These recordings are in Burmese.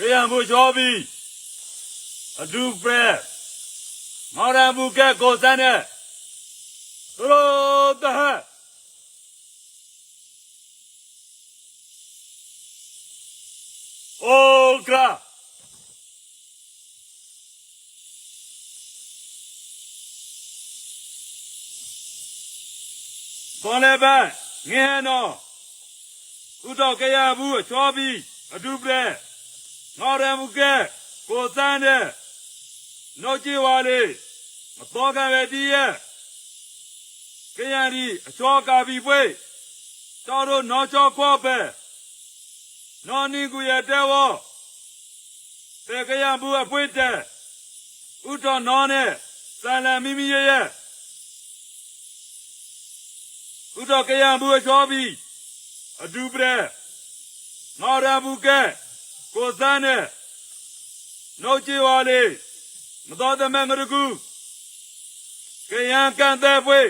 ခရံမှုချောပြီးအဒူပရက်မော်ရန်ဘူကဲကိုစန်းနဲ့သူတို့တဟတ်အိုကရာတော်လည်းပဲငဲနော်ဥတော်ကြရဘူးအချောပြီးအဒူပ ရက်မော်ရန်ဘူကဲကိုစန်းနဲ့နှုတ်ကြည့်ပါလေမတော်ကပဲတည်းရဲ့ကရရီအချောကာဘီပွဲတော်တို့နော်ချောကောပဲနော်နီကူရတဲ့ဝတေကရဘူးအပွေတဲ့ဥတော်နော်နဲ့စံလန်မိမိရဲ့ရဲ့ဥတော်ကရဘူးအချောပြီးအဒူပရက်မော်ရဘူးကဲ ကိုစန်းနဲ့နှုတ်ကြည့်ပါလေမတော်တဲ့မဲ့ငရကူကရန်ကန်တဲ့ပွဲ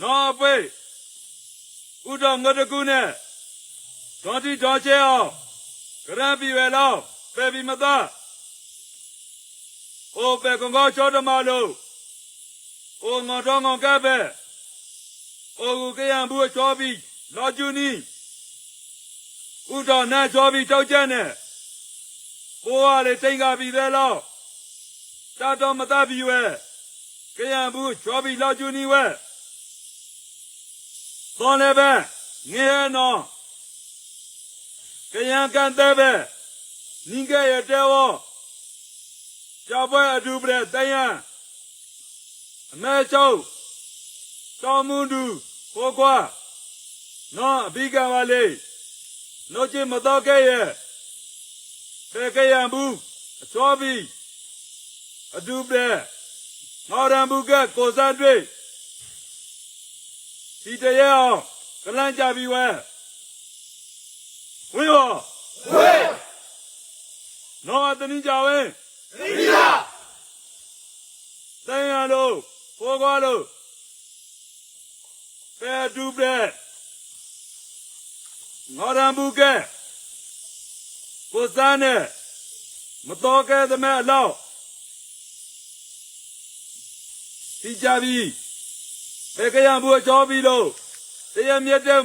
နော်ပွေဥတော်ငတ်တကူနဲ့ဒေါ်တီဒေါ်ချဲအောင်ကရံပြီပဲလောက်ပဲပြီမသားအိုပဲကောင်ကောချောတမလို့အိုငေါတော်ငေါကပဲအိုကူကရံဘူးချောပြီးလောကျူနီ ဥတော်နာချောပြီးတောက်ကျနဲ့ဘိုးကလေတိန်ကပြီသေးလောက်တတော်မသားပြီဝဲကရံဘူးချောပြီးလောကျူနီဝဲတော်လည်းပဲငဲနော်ကယံကန်တဲ့ပဲနင်းကရတဲ့ဝကြပွဲအတူပြတဲ့ယံအမဲချုံတော်မူတူဟောကွာနော်အဘိကံပါလေ နှုတ်ချမတော့ခဲ့ရဲ့ပေကယံဘူးအချောပြီးအတူပြတဲ့မော်ရန်ဘူးကကိုစားတွေ့ဒီတရေအောင်ကလန့်ကြပြီဝဲဝင်းရောဝင်းနော်အတနည်းကြဝဲသီးရတိုင်းရလို့ဘောကွာလို့ပဲဒူပလက် ငေါ်ရံဘူးကဲကိုစားနဲ့မတော်ကဲသမဲအလောက်ဒီကြပြီဘေကရံဘူးအချောပြီးလို့တရားမြတ်တဲ့